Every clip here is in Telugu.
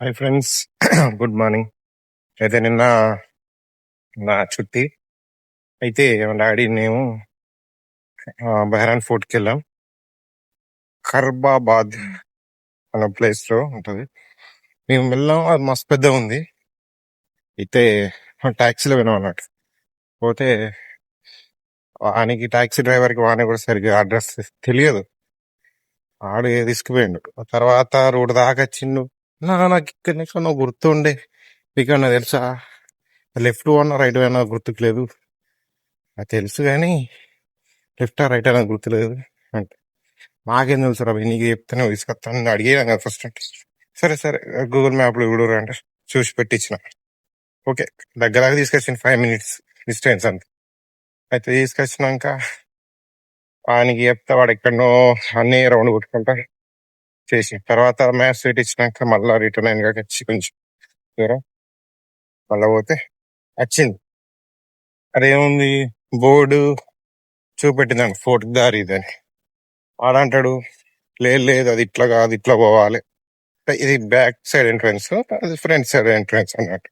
హాయ్ ఫ్రెండ్స్ గుడ్ మార్నింగ్ అయితే నిన్న నా చుట్టి. అయితే మా డాడీ మేము ఆ, బెహరాన్ ఫోర్ట్కి వెళ్ళాం. ఖర్బాబాద్ అనే ప్లేస్లో ఉంటుంది. మేము వెళ్ళాం. అది మస్తు పెద్ద ఉంది. అయితే ట్యాక్సీలో విన్నాం అన్నట్టు. పోతే వానికి ట్యాక్సీ డ్రైవర్కి వాని కూడా సరిగ్గా అడ్రస్ తెలియదు. ఆడు తీసుకుపోయిండు ఆ తర్వాత రోడ్ దాకా వచ్చిండు. నాకు ఇక్కడ నుంచి నువ్వు గుర్తుండే మీకు నాకు తెలుసా? లెఫ్ట్ అన్న రైట్ అన్న గుర్తుకు లేదు అది తెలుసు కానీ లెఫ్ట్ రైట్ అన్న గుర్తులేదు అంటే. మాకేం తెలుసు రా నీకు చెప్తానే తీసుకొస్తాను అడిగేదాం కదా ఫస్ట్ అంటే. సరే సరే గూగుల్ మ్యాప్లో చూడరు అంటే చూసి పెట్టించిన ఓకే దగ్గరగా తీసుకొచ్చిన ఫైవ్ మినిట్స్ డిస్టెన్స్ అంత. అయితే తీసుకొచ్చినాక వానికి చెప్తే వాడు ఎక్కడనో అన్నీ రౌండ్ కొట్టుకుంటా చేసి తర్వాత మ్యాథ్స్ పెట్టించినాక మళ్ళీ రిటర్న్ అయిన వచ్చి కొంచెం దూరం. మళ్ళీ పోతే వచ్చింది. అదేముంది బోర్డు చూపెట్టిందండి ఫోర్త్ దారి ఇదని. వాడంటాడు లేదు లేదు అది ఇట్లా కాదు ఇట్లా పోవాలి. ఇది బ్యాక్ సైడ్ ఎంట్రన్స్ అది ఫ్రంట్ సైడ్ ఎంట్రన్స్ అన్నట్టు.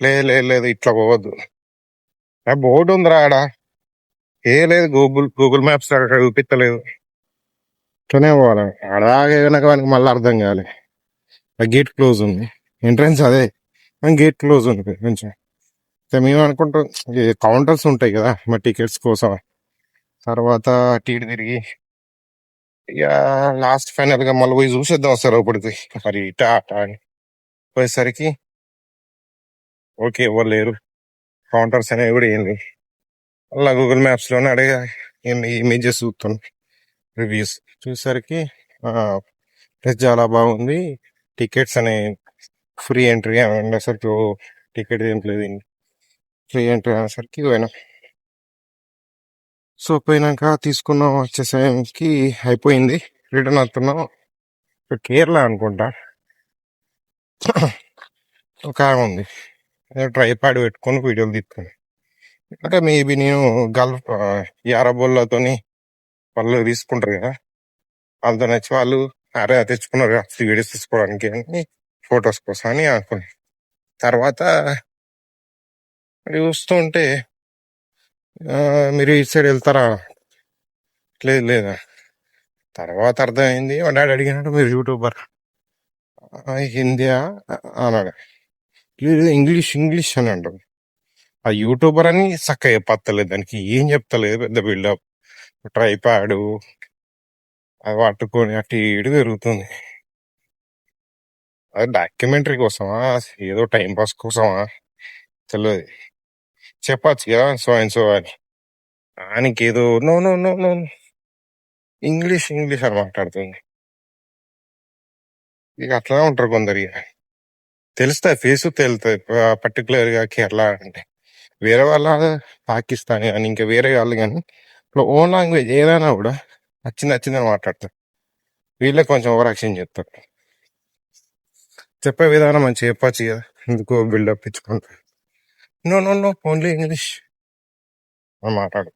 లేదు లేదు లేదు ఇట్లా పోవద్దు. బోర్డు ఉందిరా ఆడ. ఏ లేదు గూగుల్ గూగుల్ మ్యాప్స్ అక్కడ చూపిస్తలేదు ఇట్లనే పోవాలి. అలాగే వెనక వానికి మళ్ళీ అర్థం కావాలి ఆ గేట్ క్లోజ్ ఉంది. ఎంట్రన్స్ అదే. గేట్ క్లోజ్ ఉంది కొంచెం. అయితే మేము అనుకుంటాం కౌంటర్స్ ఉంటాయి కదా మా టికెట్స్ కోసం. తర్వాత టీడి తిరిగి ఇక లాస్ట్ ఫైనల్గా మళ్ళీ పోయి చూసేద్దాం సార్ ఒకటి మరి ఇటా అటా అని. పోయేసరికి ఓకే ఎవరు లేరు. కౌంటర్స్ అనేవి కూడా ఏంది లేవు. అలా గూగుల్ మ్యాప్స్లోనే అడిగా అడిగా ఇమేజెస్ చూస్తున్నాం. రివ్యూస్ చూసేసరికి ప్లేస్ చాలా బాగుంది. టికెట్స్ అనే ఫ్రీ ఎంట్రీ అని ఉండేసరికి టికెట్ ఏం లేదు. ఫ్రీ ఎంట్రీ అనేసరికి పోయినా. సో పోయినాక తీసుకున్నాం వచ్చేసరికి అయిపోయింది. రిటర్న్ వస్తున్నాం. ఇప్పుడు కేరళ అనుకుంటా. ఒక ఆమె ఉంది. ట్రై ప్యాడ్ పెట్టుకొని వీడియోలు తీసుకుని అంటే మేబీ నేను గల్ఫ్ యారబోళ్ళతోని వాళ్ళు తీసుకుంటారు కదా. వాళ్ళతో నచ్చి వాళ్ళు అరే తెచ్చుకున్నారు కదా వీడియోస్ తీసుకోవడానికి అని ఫొటోస్ కోసం అని అనుకున్నాను తర్వాత చూస్తుంటే మీరు ఇటు సైడ్ వెళ్తారా? లేదు లేదా? తర్వాత అర్థమైంది. మా డాడీ అడిగినట్టు మీరు యూట్యూబర్. హిందీయా? అన్నాడు. లేదు ఇంగ్లీష్ ఇంగ్లీష్ అని అంటాడు ఆ యూట్యూబర్ అని చక్కగా చెప్పలేదు దానికి ఏం చెప్తలేదు పెద్ద బిల్డప్. ట్రైపాడు అది పట్టుకొని అటు ఇటు తిరుగుతుంది. అది డాక్యుమెంటరీ కోసమా? ఏదో టైం పాస్ కోసమా? తెలియదు చెప్పచ్చు కదా సో అండ్ సో అని. ఆయనకి ఏదో no no no no. English English అని మాట్లాడుతుంది. ఇక అట్లా ఉంటారు కొందరు ఇక. తెలుస్తాయి ఫేస్ తెలుస్తాయి పర్టికులర్గా కేరళ అంటే. వేరే వాళ్ళ పాకిస్తాన్ కానీ ఇంకా వేరే వాళ్ళు కానీ ఇప్పుడు ఓన్ లాంగ్వేజ్ ఏదైనా కూడా నచ్చింది నచ్చిందని మాట్లాడతారు. వీళ్ళే కొంచెం ఓవర్ యాక్షన్ చేస్తారు. చెప్పే విధానం మంచి చెప్పచ్చు కదా. ఎందుకో buildup ఇచ్చుకుంటారు no no no only English. అని మాట్లాడు.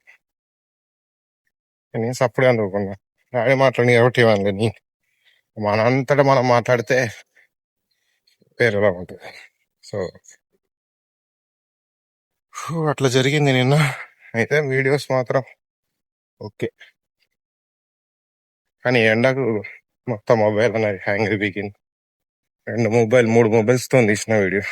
నేను సప్పుడు అనుకున్నా. డాడీ మాట్లాడి ఎవరి ఇవ్వాలి మన అంతటా మనం మాట్లాడితే వేరేలా ఉంటుంది. సో అట్లా జరిగింది నిన్న. అయితే వీడియోస్ మాత్రం ఓకే. కానీ ఎండకు మొత్తం మొబైల్ అనేది హ్యాంగ్ అయిపోయింది. రెండు మొబైల్ మూడు మొబైల్స్తో తీసిన వీడియో.